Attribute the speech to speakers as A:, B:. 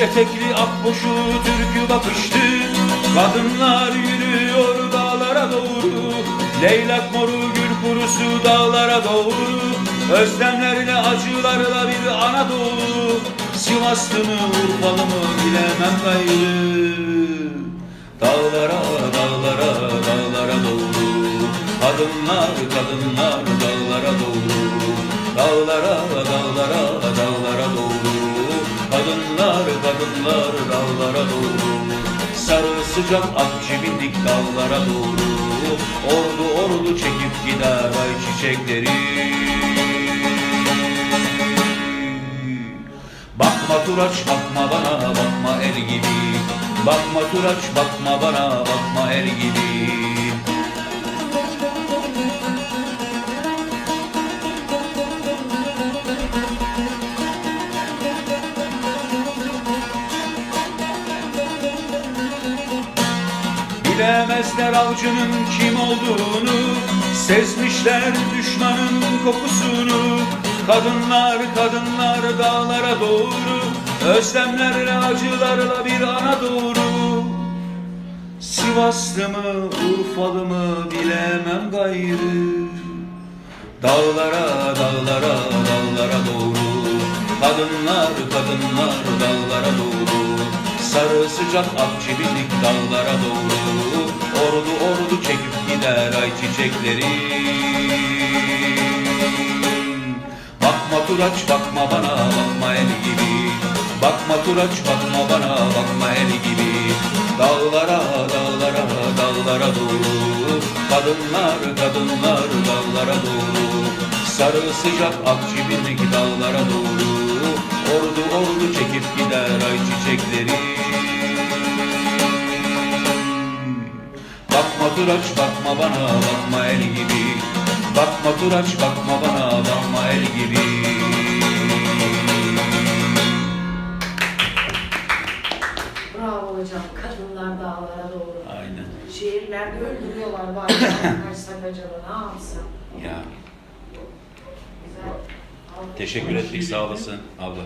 A: Etekli akboşu türkü bakıştı. Kadınlar yürüyor dağlara doğru. Leylak moru gül kurusu dağlara doğru. Özlemlerle acılarla bir Anadolu. Sivaslı mı Urfalı mı bilemem gayrı. Dağlara dağlara dağlara doğru. Kadınlar kadınlar dağlara doğru. Dağlara dağlara kadınlar dağlara doğru. Sarı sıcak akçe bindik dağlara doğru. Ordu ordu çekip gider ay çiçekleri. Bakma turaç bakma bana bakma el gibi. Bakma turaç bakma bana bakma el gibi Bilemezler avcının kim olduğunu Sezmişler düşmanın kokusunu. Kadınlar kadınlar dağlara doğru Özlemlerle acılarla bir ana doğru. Sivaslı mı Urfalı mı bilemem gayrı. Dağlara dağlara dağlara doğru. Kadınlar kadınlar dağlara doğru Sarı sıcak akçe bindik dağlara doğru Ordu ordu çekip gider ay çiçekleri. Bakma turaç bakma bana bakma el gibi. Bakma turaç bakma bana bakma el gibi. Dağlara dağlara dağlara doğru. Kadınlar kadınlar dağlara doğru. Sarı sıcak akçe bindik dağlara doğru. Ordu ordu çekip gider ay çiçekleri Bakma turaç bakma bana bakma el gibi Bakma turaç bakma bana bakma el gibi
B: Bravo hocam. Kadınlar dağlara doğru.
A: Aynen
B: Şehirlerde öldürüyorlar bari. Kaçsak acaba ne yapsam?
A: ya
B: Güzel.
A: teşekkür ettik sağ olasın abla